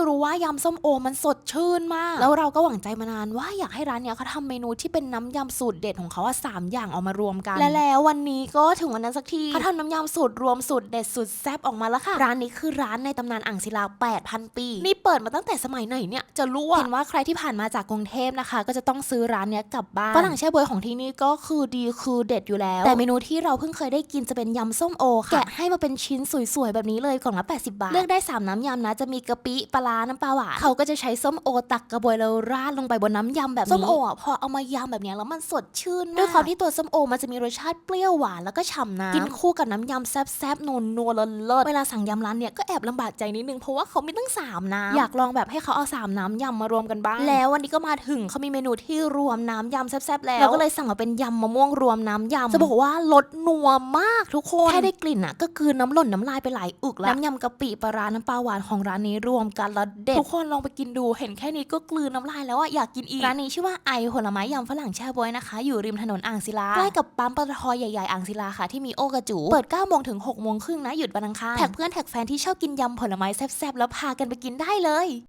จะรู้ว่ายำส้มโอมันสดชื่นมาก แล้วเราก็หวังใจมานานว่าอยากให้ร้านเนี้ยเขาทำเมนูที่เป็นน้ำยำสูตรเด็ดของเขาอะสามอย่างเอามารวมกัน และแล้ววันนี้ก็ถึงวันนั้นสักทีเขาทำน้ำยำสูตรรวมสูตรเด็ดสูตรแซ่บออกมาแล้วค่ะ ร้านนี้คือร้านในตำนานอ่างศิลา 8,000 ปี นี่เปิดมาตั้งแต่สมัยไหนเนี่ยจะรู้ว่าเห็นว่าใครที่ผ่านมาจากกรุงเทพนะคะ ก็จะต้องซื้อร้านเนี้ยกลับบ้านฝรั่งแช่บวยของที่นี่ก็คือดีคือเด็ดอยู่แล้ว แต่เมนูที่เราเพิ่งเคยได้กินจะเป็นยำส้มโอค่ะแกะให้มาเป็นชิ้นสวยๆแบบนี้เลยกล่องละ80 บาทเลือกได้ 3 น้ำยำนะจะมีกะปิปลาร้าน้ำปลาหวานเขาก็จะใช้ส้มโอตักกระบวยแล้วราดลงไปบนน้ำยำแบบนี้ส้มโออะพอเอามายำแบบเนี้ยแล้วมันสดชื่นมากด้วยความที่ตัวส้มโอมันจะมีรสชาติเปรี้ยวหวานแล้วก็ฉ่ำน้ำกินคู่กับน้ำยำแซ่บๆนัวนัวๆเลิศๆเวลาสั่งยำร้านเนี้ยก็แอบลำบากใจนิดนึงเพราะว่าเขามีตั้งสามน้ำอยากลองแบบให้เขาเอาสามน้ำยำมารวมกันบ้างแล้ววันนี้ก็มาถึงเขามีเมนูที่รวมน้ำยำแซ่บๆแล้วเราก็เลยสั่งมาเป็นยำมะม่วงรวมน้ำยำจะบอกว่ารสนัวมากทุกคนแค่ได้กลิ่นอะก็คือน้ำหล่นน้ำลายไปหลายอึกแล้วน้ำยำกะปิปลาร้าน้ำปลาหวานของร้านนี้รวมกันแล้วเด็ดทุกคนลองไปกินดูเห็นแค่นี้ก็กลืนน้ำลายแล้วอะอยากกินอีกร้านนี้ชื่อว่าไอผลไม้ยำฝรั่งแช่บวยนะคะ อยู่ริมถนนอ่างศิลาใกล้กับปั๊มปตทใหญ่ๆอ่างศิลาค่ะที่มีโอกระจูเปิด9โมงถึง6โมงครึ่งนะหยุดวันอังคารแท็กเพื่อนแท็กแฟนที่ชอบกินยำผลไม้แซ่บๆแล้วพากันไปกินได้เลย